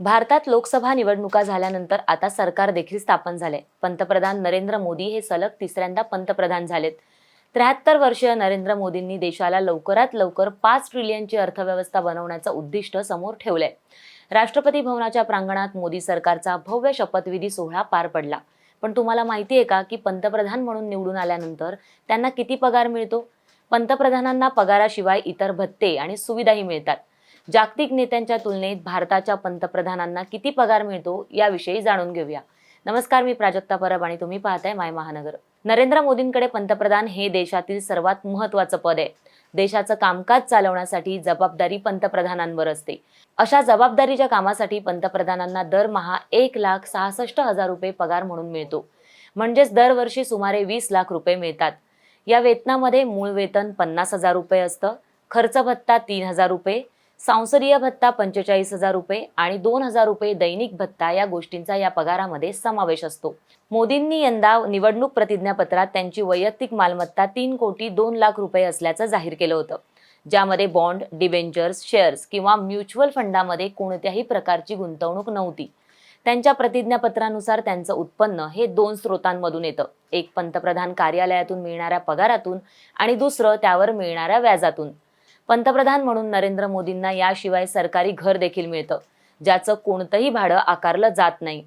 भारतात लोकसभा निवडणुका झाल्यानंतर आता सरकार देखील स्थापन झाले पंतप्रधान नरेंद्र मोदी हे सलग तिसऱ्यांदा पंतप्रधान झालेत. त्र्याहत्तर वर्षीय नरेंद्र मोदींनी देशाला लवकरात लवकर पाच ट्रिलियनची अर्थव्यवस्था बनवण्याचं उद्दिष्ट समोर ठेवलंय. राष्ट्रपती भवनाच्या प्रांगणात मोदी सरकारचा भव्य शपथविधी सोहळा पार पडला. पण तुम्हाला माहिती आहे का की पंतप्रधान म्हणून निवडून आल्यानंतर त्यांना किती पगार मिळतो? पंतप्रधानांना पगाराशिवाय इतर भत्ते आणि सुविधाही मिळतात. जागतिक नेत्यांच्या तुलनेत भारताच्या पंतप्रधानांना किती पगार मिळतो याविषयी जाणून घेऊया. नमस्कार मी प्राजक्ता परब आणि तुम्ही पाहताय माय महानगर. नरेंद्र मोदींकडे पंतप्रधान हे देशातील सर्वात महत्वाचं पद आहे. देशाचं कामकाज चालवण्यासाठी जबाबदारी पंतप्रधानांवर असते. अशा जबाबदारीच्या कामासाठी पंतप्रधानांना दरमहा एक लाख सहासष्ट हजार रुपये पगार म्हणून मिळतो. म्हणजेच दरवर्षी सुमारे वीस लाख रुपये मिळतात. या वेतनामध्ये मूळ वेतन पन्नास हजार रुपये असतं. खर्च भत्ता तीन हजार रुपये. सांसदीय भत्ता पंचेचाळीस हजार रुपये आणि दोन हजार रुपये दैनिक भत्ता या गोष्टींचा या पगारामध्ये समावेश असतो. मोदींनी यंदा निवडणूक प्रतिज्ञापत्रात त्यांची वैयक्तिक मालमत्ता तीन कोटी दोन लाख रुपये असल्याचं जाहीर केलं होतं. ज्यामध्ये बॉन्ड डिबेंचर्स शेअर्स किंवा म्युच्युअल फंडामध्ये कोणत्याही प्रकारची गुंतवणूक नव्हती. त्यांच्या प्रतिज्ञापत्रानुसार त्यांचं उत्पन्न हे दोन स्रोतांमधून येतं. एक पंतप्रधान कार्यालयातून मिळणाऱ्या पगारातून आणि दुसरं त्यावर मिळणाऱ्या व्याजातून. पंतप्रधान म्हणून नरेंद्र मोदींना याशिवाय सरकारी घर देखील मिळतं ज्याचं कोणतंही भाडं आकारलं जात नाही.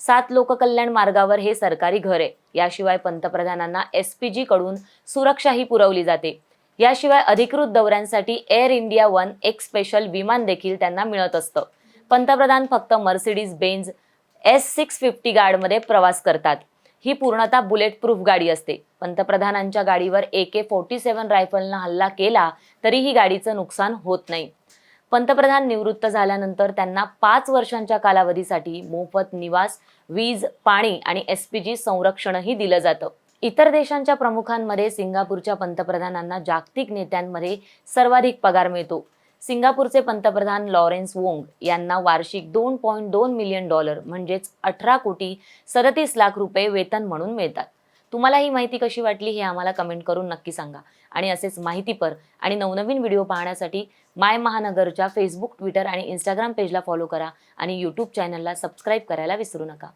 सात लोककल्याण मार्गावर हे सरकारी घर आहे. याशिवाय पंतप्रधानांना एस पी जी कडून सुरक्षाही पुरवली जाते. याशिवाय अधिकृत दौऱ्यांसाठी एअर इंडिया वन एक स्पेशल विमान देखील त्यांना मिळत असतं. पंतप्रधान फक्त Mercedes Benz S six fifty गार्डमध्ये प्रवास करतात. ही पूर्णतः बुलेट प्रूफ गाडी असते. पंतप्रधानांच्या गाडीवर ए के फोर्टी सेव्हन रायफलनं हल्ला केला तरीही गाडीचं नुकसान होत नाही. पंतप्रधान निवृत्त झाल्यानंतर त्यांना पाच वर्षांच्या कालावधीसाठी मोफत निवास वीज पाणी आणि एस पी जी संरक्षणही दिलं जातं. इतर देशांच्या प्रमुखांमध्ये सिंगापूरच्या पंतप्रधानांना जागतिक नेत्यांमध्ये सर्वाधिक पगार मिळतो. सिंगापूरचे पंतप्रधान लॉरेन्स वोंग यांना वार्षिक दोन पॉईंट दोन मिलियन डॉलर म्हणजेच अठरा कोटी सदतीस लाख रुपये वेतन म्हणून मिळतात. तुम्हाला ही माहिती कशी वाटली हे आम्हाला कमेंट करून नक्की सांगा. आणि असेच माहितीपर आणि नवनवीन व्हिडिओ पाहण्यासाठी माय महानगरच्या फेसबुक ट्विटर आणि इंस्टाग्राम पेजला फॉलो करा आणि यूट्यूब चॅनलला सबस्क्राईब करायला विसरू नका.